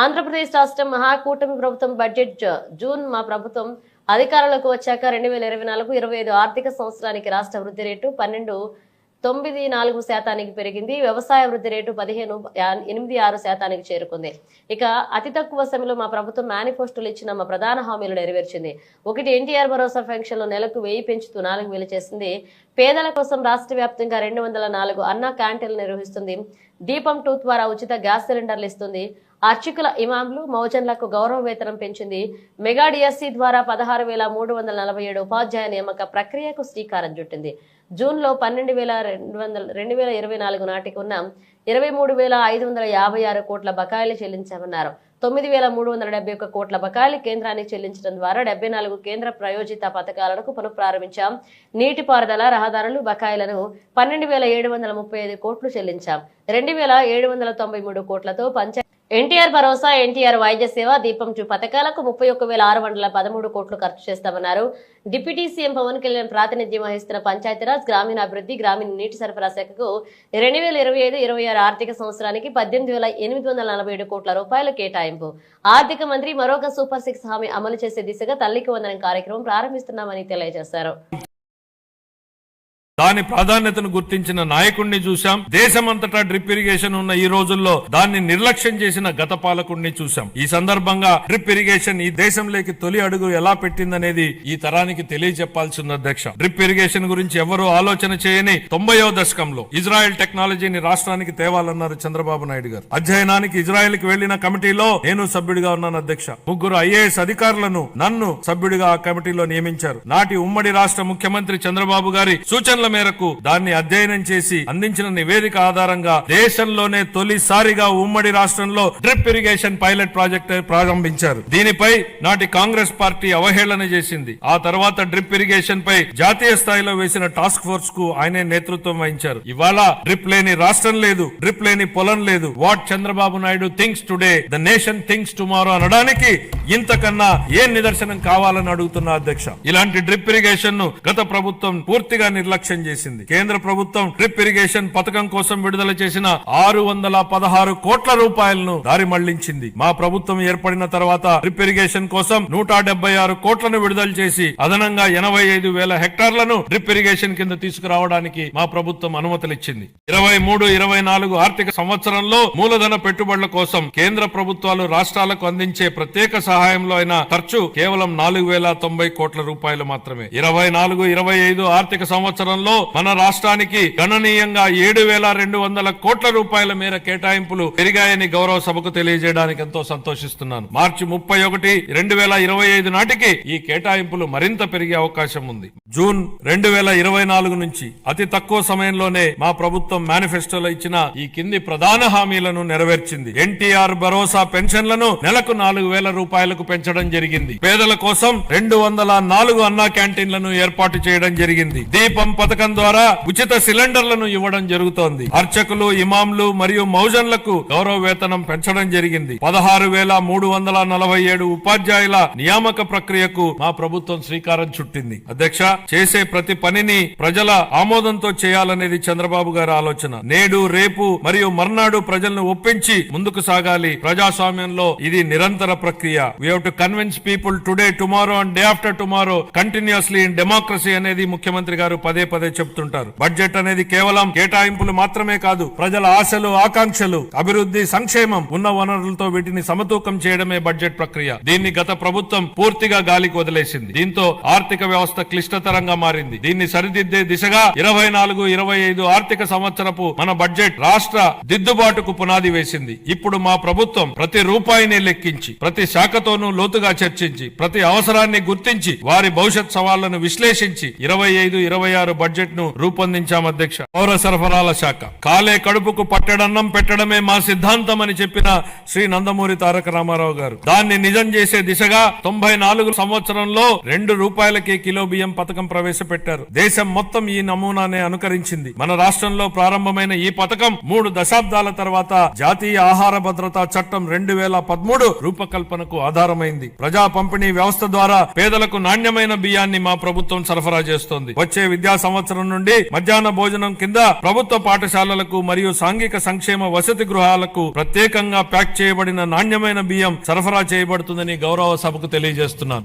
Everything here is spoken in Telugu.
ఆంధ్రప్రదేశ్ రాష్ట్రం మహాకూటమి ప్రభుత్వం బడ్జెట్ జూన్ మా ప్రభుత్వం అధికారంలోకి వచ్చాక రెండు వేల ఇరవై నాలుగు ఇరవై ఐదు ఆర్థిక సంవత్సరానికి రాష్ట్ర వృద్ధి రేటు పన్నెండు తొమ్మిది నాలుగు శాతానికి పెరిగింది. వ్యవసాయ వృద్ధి రేటు పదిహేను ఎనిమిది ఆరు శాతానికి చేరుకుంది. ఇక అతి తక్కువ సమయంలో మా ప్రభుత్వం మేనిఫెస్టోలు ఇచ్చిన మా ప్రధాన హామీలు నెరవేర్చింది. ఒకటి ఎన్టీఆర్ భరోసా పెన్షన్లు నెలకు వెయ్యి పెంచుతూ నాలుగు వేలు చేసింది. పేదల కోసం రాష్ట్ర వ్యాప్తంగా రెండు వందల నాలుగు అన్న క్యాంటీన్లు నిర్వహిస్తుంది. దీపం టూ ద్వారా ఉచిత గ్యాస్ సిలిండర్లు ఇస్తుంది. అర్చకుల ఇమాంలు మౌజన్లకు గౌరవ వేతనం పెంచింది. మెగా డిఎస్సి ద్వారా పదహారు వేల మూడు వందల నలభై ఏడు ఉపాధ్యాయ నియామక ప్రక్రియకు శ్రీకారం చుట్టింది. జూన్లో పన్నెండు వేల రెండు వందల రెండు వేల ఇరవై నాలుగు నాటికి ఉన్న ఇరవై మూడు వేల ఐదు వందల యాభై ఆరు కోట్ల బకాయిలు చెల్లించామన్నారు. తొమ్మిది వేల మూడు వందల డెబ్బై ఒక్క కోట్ల బకాయిలు కేంద్రానికి చెల్లించడం ద్వారా డెబ్బై నాలుగు కేంద్ర ప్రయోజిత పథకాలను పునఃప్రారంభించాం. నీటిపారుదల రహదారులు బకాయిలను పన్నెండు వేల ఏడు వందల ముప్పై ఐదు కోట్లు చెల్లించాం. రెండు వేల ఏడు వందల తొంభై మూడు కోట్లతో పంచాయతీ ఎన్టీఆర్ భరోసా ఎన్టీఆర్ వైద్య సేవ దీపం చూ పథకాలకు ముప్పై ఒక్క వేల ఆరు వందల పదమూడు కోట్లు ఖర్చు చేస్తామన్నారు. డిప్యూటీ సీఎం పవన్ కళ్యాణ్ ప్రాతినిధ్యం వహిస్తున్న పంచాయతీరాజ్ గ్రామీణాభివృద్ధి గ్రామీణ నీటి సరఫరా శాఖకు రెండు వేల ఇరవై ఐదు ఇరవై ఆరు ఆర్థిక సంవత్సరానికి పద్దెనిమిది వేల ఎనిమిది వందల నలభై ఏడు కోట్ల రూపాయల కేటాయింపు. ఆర్థిక మంత్రి మరొక సూపర్ సిక్స్ హామీ అమలు చేసే దిశగా తల్లికి వందనం కార్యక్రమం ప్రారంభిస్తున్నామని తెలియజేశారు. దాని ప్రాధాన్యతను గుర్తించిన నాయకుణ్ణి చూశాం. దేశమంతటా డ్రిప్ ఇరిగేషన్ ఉన్న ఈ రోజుల్లో దాన్ని నిర్లక్ష్యం చేసిన గత పాలకుణ్ణి చూశాం. ఈ సందర్భంగా డ్రిప్ ఇరిగేషన్ ఈ దేశంలోకి తొలి అడుగు ఎలా పెట్టిందనేది ఈ తరానికి తెలియజెప్పాల్సింది అధ్యక్ష. డ్రిప్ ఇరిగేషన్ గురించి ఎవరూ ఆలోచన చేయని తొంభైవ దశకంలో ఇజ్రాయెల్ టెక్నాలజీని రాష్ట్రానికి తేవాలన్నారు చంద్రబాబు నాయుడు గారు. అధ్యయనానికి ఇజ్రాయెల్కి వెళ్ళిన కమిటీలో నేను సభ్యుడిగా ఉన్నాను అధ్యక్ష. ముగ్గురు ఐఏఎస్ అధికారులను నన్ను సభ్యుడిగా ఆ కమిటీలో నియమించారు. నాటి ఉమ్మడి రాష్ట్ర ముఖ్యమంత్రి చంద్రబాబు గారి సూచనల మేరకు దాన్ని అధ్యయనం చేసి అందించిన నివేదిక ఆధారంగా దేశంలోనే తొలిసారిగా ఉమ్మడి రాష్ట్రంలో డ్రిప్ ఇరిగేషన్ పైలట్ ప్రాజెక్ట్ ప్రారంభించారు. దీనిపై నాటి కాంగ్రెస్ పార్టీ అవహేళన చేసింది. ఆ తర్వాత డ్రిప్ ఇరిగేషన్ పై జాతీయ స్థాయిలో వేసిన టాస్క్ ఫోర్స్కు ఆయనే నేతృత్వం వహించారు. ఇవాళ డ్రిప్ లేని రాష్ట్రం లేదు డ్రిప్ లేని పొలం లేదు. What Chandrababu Naidu thinks today the nation thinks tomorrow అనడానికి ఇంతకన్నా ఏం నిదర్శనం కావాలని అడుగుతున్నా అధ్యక్ష. ఇలాంటి డ్రిప్ ఇరిగేషన్ను గత ప్రభుత్వం పూర్తిగా నిర్లక్ష్యం చేసింది. కేంద్ర ప్రభుత్వం డ్రిప్ ఇరిగేషన్ పథకం కోసం విడుదల చేసిన ఆరు వందల పదహారు కోట్ల రూపాయలను దారి మళ్ళించింది. మా ప్రభుత్వం ఏర్పడిన తర్వాత డ్రిప్ ఇరిగేషన్ కోసం నూట డెబ్బై ఆరు కోట్లను విడుదల చేసి అదనంగా ఎనభై ఐదు వేల హెక్టార్లను డ్రిప్ ఇరిగేషన్ కింద తీసుకురావడానికి మా ప్రభుత్వం అనుమతులిచ్చింది. ఇరవై మూడు ఇరవై నాలుగు ఆర్థిక సంవత్సరంలో మూలధన పెట్టుబడుల కోసం కేంద్ర ప్రభుత్వాలు రాష్ట్రాలకు అందించే ప్రత్యేక సహాయంలో అయిన ఖర్చు కేవలం నాలుగు వేల తొంభై కోట్ల రూపాయలు మాత్రమే. ఇరవై నాలుగు ఇరవై ఐదు ఆర్థిక సంవత్సరంలో మన రాష్ట్రానికి గణనీయంగా ఏడు వేల రెండు వందల కోట్ల రూపాయల మేర కేటాయింపులు పెరిగాయని గౌరవ సభకు తెలియజేయడానికి ఎంతో సంతోషిస్తున్నాను. మార్చి ముప్పై ఒకటి రెండు వేల ఇరవై ఐదు నాటికి ఈ కేటాయింపులు మరింత పెరిగే అవకాశం ఉంది. జూన్ రెండు వేల ఇరవై నాలుగు నుంచి అతి తక్కువ సమయంలోనే మా ప్రభుత్వం మేనిఫెస్టోలో ఇచ్చిన ఈ కింది ప్రధాన హామీలను నెరవేర్చింది. ఎన్టీఆర్ భరోసా పెన్షన్లను నెలకు నాలుగు వేల రూపాయలకు పెంచడం జరిగింది. పేదల కోసం రెండు వందల నాలుగు అన్నా క్యాంటీన్లను ఏర్పాటు చేయడం జరిగింది. దీపం పథకం ద్వారా ఉచిత సిలిండర్లను ఇవ్వడం జరుగుతోంది. అర్చకులు ఇమాంలు మరియు మౌజన్లకు గౌరవ వేతనం పెంచడం జరిగింది. పదహారు వేల మూడు వందల నలభై ఏడు ఉపాధ్యాయుల నియామక ప్రక్రియకు మా ప్రభుత్వం శ్రీకారం చుట్టింది. అధ్యక్ష చేసే ప్రతి పనిని ప్రజల ఆమోదంతో చేయాలనేది చంద్రబాబు గారి ఆలోచన. నేడు రేపు మరియు మర్నాడు ప్రజలను ఒప్పించి ముందుకు సాగాలి. ప్రజాస్వామ్యంలో ఇది నిరంతర ప్రక్రియ. We to convince people today tomorrow and day after tomorrow continuously in democracy అనేది ముఖ్యమంత్రి గారు పదే పదే చెప్తుంటారు. బడ్జెట్ అనేది కేవలం కేటాయింపులు మాత్రమే కాదు ప్రజల ఆశలు ఆకాంక్షలు అభివృద్ధి సంక్షేమం ఉన్న వనరులతో వీటిని సమతూకం చేయడమే బడ్జెట్ ప్రక్రియ. దీన్ని గత ప్రభుత్వం పూర్తిగా గాలికి వదిలేసింది. దీంతో ఆర్థిక వ్యవస్థ క్లిష్టతరంగా మారింది. దీన్ని సరిదిద్దే దిశగా ఇరవై నాలుగు ఇరవై ఐదు ఆర్థిక సంవత్సరపు మన బడ్జెట్ రాష్ట్ర దిద్దుబాటుకు పునాది వేసింది. ఇప్పుడు మా ప్రభుత్వం ప్రతి రూపాయిని లెక్కించి ప్రతి శాఖతోనూ లోతుగా చర్చించి ప్రతి అవసరాన్ని గుర్తించి వారి భవిష్యత్ సవాళ్ళను విశ్లేషించి ఇరవై ఐదు ఇరవై ఆరు బడ్జెట్ను రూపొందించాం అధ్యక్ష. పౌర సరఫరాల శాఖ. కాలే కడుపుకు పట్టడన్నం పెట్టడమే మా సిద్ధాంతం అని చెప్పిన శ్రీ నందమూరి తారక రామారావు గారు. దాన్ని నిజం చేసే దిశగా తొంభై నాలుగు సంవత్సరంలో రెండు రూపాయలకి కిలో బియ్యం పథకం ప్రవేశపెట్టారు. దేశం మొత్తం ఈ నమూనానే అనుకరించింది. మన రాష్ట్రంలో ప్రారంభమైన ఈ పథకం మూడు దశాబ్దాల తర్వాత జాతీయ ఆహార భద్రతా చట్టం రెండు వేల పదమూడు రూపకల్పనకు ఆధారమైంది. ప్రజా పంపిణీ వ్యవస్థ ద్వారా పేదలకు నాణ్యమైన బియ్యాన్ని మా ప్రభుత్వం సరఫరా చేస్తోంది. వచ్చే విద్యా సంవత్సరం సంవత్సరం నుండి మధ్యాహ్న భోజనం కింద ప్రభుత్వ పాఠశాలలకు మరియు సాంఘిక సంక్షేమ వసతి గృహాలకు ప్రత్యేకంగా ప్యాక్ చేయబడిన నాణ్యమైన బియ్యం సరఫరా చేయబడుతుందని గౌరవ సభకు తెలియజేస్తున్నాను.